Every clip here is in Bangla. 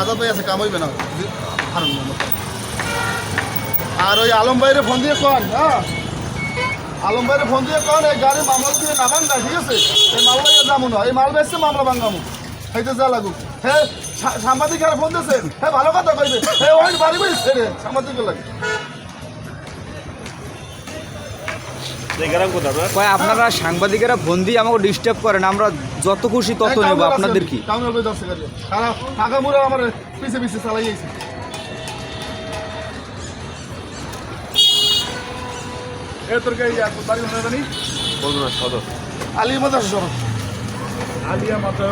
আজাদ আছে কাম না। আর ওই আলম ভাইরে ফোন দিয়ে কন হ্যাঁ? আলম ভাইরে ফোন দিয়ে কন, এই গাড়ি মামলা দিয়ে না ভাঙ্গা ঠিক আছে? এই মাল ভাইয়া যাব না, এই মাল বেসছে মামলা ভাঙ্গামু হয়তো যা লাগুক। হ্যাঁ সাংবাদিক আর ফোন দিয়েছে। হ্যাঁ ভালো কথা কইবে। হ্যাঁ ওই বাড়ি বাড়ি ছেড়ে সাংবাদিক লাগে। কয় আপনারা সাংবাদিকেরা ফোন দিয়ে আমাকে ডিস্টার্ব করেন আমরা যত খুশি তত নেব আপনাদের কি? কামরুল ভাই দর্শক আছে। তারা ফাঁকা মুড়ে আমার পিছে পিছে চালাইয়েছে এ তোর কে বাড়ি মনে জানি? বলুন না সদর। আলী মাদাস আলিয়া মাত্রা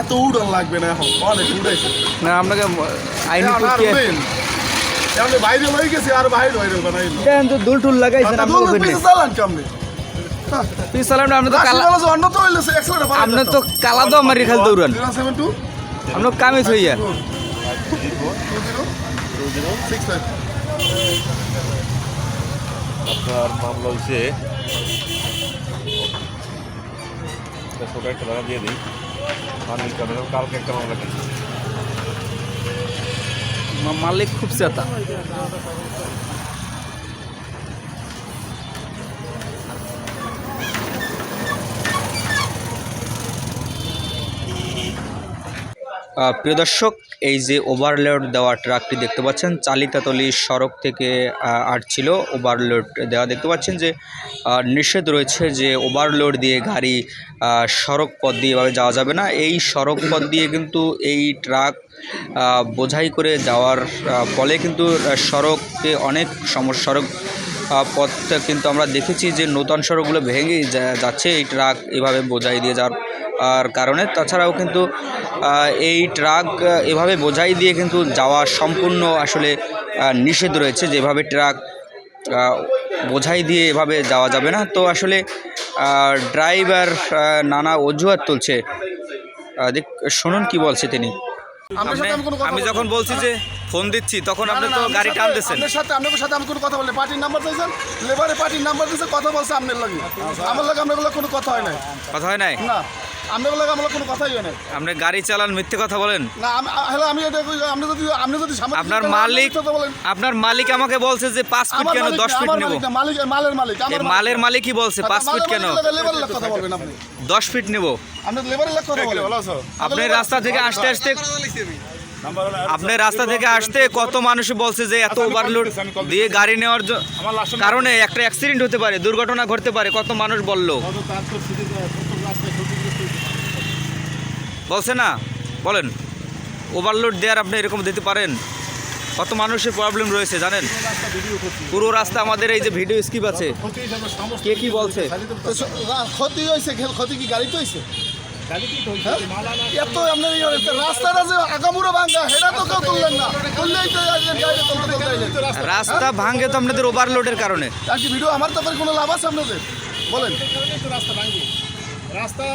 এত উড়ন লাগবে না এখন অনেক উড়াইছে। না আপনাকে আইনি এখন বাইরে হয়ে গেছে আর বাইরে হয়ে বানাই দেন তো দুল টুল লাগাইছেন আপনাকে ফেলে পিছে চালান কামনে? তুই সালাম আপনি তো কালা অন্য তো হইলে একশো আপনি তো কালা তো আমার খালি দৌড়ান। সেভেন টু কামে থইয়া সিক্স ফাইভ আপনার মামলা হচ্ছে ছোটো একটা টাকা দিয়ে দিই। কালকে একটা মামলা মালিক খুব চেতা। প্রিয় দর্শক এই যে ওভারলোড দেওয়া ট্রাকটি দেখতে পাচ্ছেন চালিতাতলি সড়ক থেকে আহ, আসছিল ওভারলোড দেওয়া। দেখতে পাচ্ছেন যে নিষেধ রয়েছে যে ওভারলোড দিয়ে গাড়ি সড়ক পথ দিয়ে এভাবে যাওয়া যাবে না। এই সড়ক পথ দিয়ে কিন্তু এই ট্রাক বোঝাই করে যাওয়ার ফলে কিন্তু সড়কে অনেক সমস্যা। সড়ক পথটা কিন্তু আমরা দেখেছি যে নতুন সড়কগুলো ভেঙে যাচ্ছে। এই ট্রাক এভাবে বোঝাই দিয়ে যাওয়ার আর কারণে। তাছাড়াও কিন্তু এই ট্রাক এভাবে বোঝাই দিয়ে কিন্তু যাওয়া সম্পূর্ণ আসলে নিষেধ রয়েছে। যেভাবে ট্রাক বোঝাই দিয়ে এভাবে যাওয়া যাবে না। তো আসলে ড্রাইভার নানা অজুহাত তুলছে। দেখ শুনুন কি বলছে তিনি। আপনার সাথে আমি। যখন বলছি যে ফোন দিচ্ছি তখন আপনি তো গাড়ি টানতেছেন। আপনার সাথে আপনার সাথে আমি কোনো কথা বলি পার্টির নাম্বার চাইছেন? লেবারে পার্টির নাম্বার দিয়েছে কথা বলছে আপনার লাগে। আমার লাগে আপনার কোনো কথা হয় না কথা হয় নাই? না। আপনার লাগে আমার কোনো কথাই হয় না। আপনি গাড়ি চালান মিথ্যে কথা বলেন। না হ্যালো আমি এটা আপনি যদি আপনি যদি আপনার মালিক আপনার মালিক আমাকে বলছে যে পাঁচ ফিট কেন দশ ফিট নেব? মালিক মালের মালিক মালের মালিকই বলছে পাঁচ ফিট কেন? লেবারের কথা বলবেন আপনি। দশ ফিট নেব। আপনি লেবারের কথা বলেন। আপনি রাস্তা থেকে আসতে আসতে আপনি রাস্তা থেকে আসতে কত মানুষ বলছে যে এত ওভারলোড দিয়ে গাড়ি নেওয়ার কারণে একটা অ্যাক্সিডেন্ট হতে পারে দুর্ঘটনা ঘটতে পারে কত মানুষ বলল? বলছে না? বলেন। ওভারলোড দেওয়ার আপনি এরকম দিতে পারেন? কত মানুষের প্রবলেম রয়েছে জানেন? পুরো রাস্তা আমাদের এই যে ভিডিও স্কিপ আছে। কে কি বলছে? ক্ষতি হয়েছে ক্ষতি কি গাড়ি তো হয়েছে? হ্যাঁ? এত আপনার রাস্তাটা যে আগামুড়ো ভাঙ্গা সেটা তো কেউ তুললেন না। তুললেই তো আইলেন, গাড়ি তুলতে তুলতে আইলেন। রাস্তা ভাঙ্গে তো আপনাদের ওভারলোডের কারণে। আর কি ভিডিও আমার তো কোনো লাভ আছে আপনাদের? বলেন। রাস্তা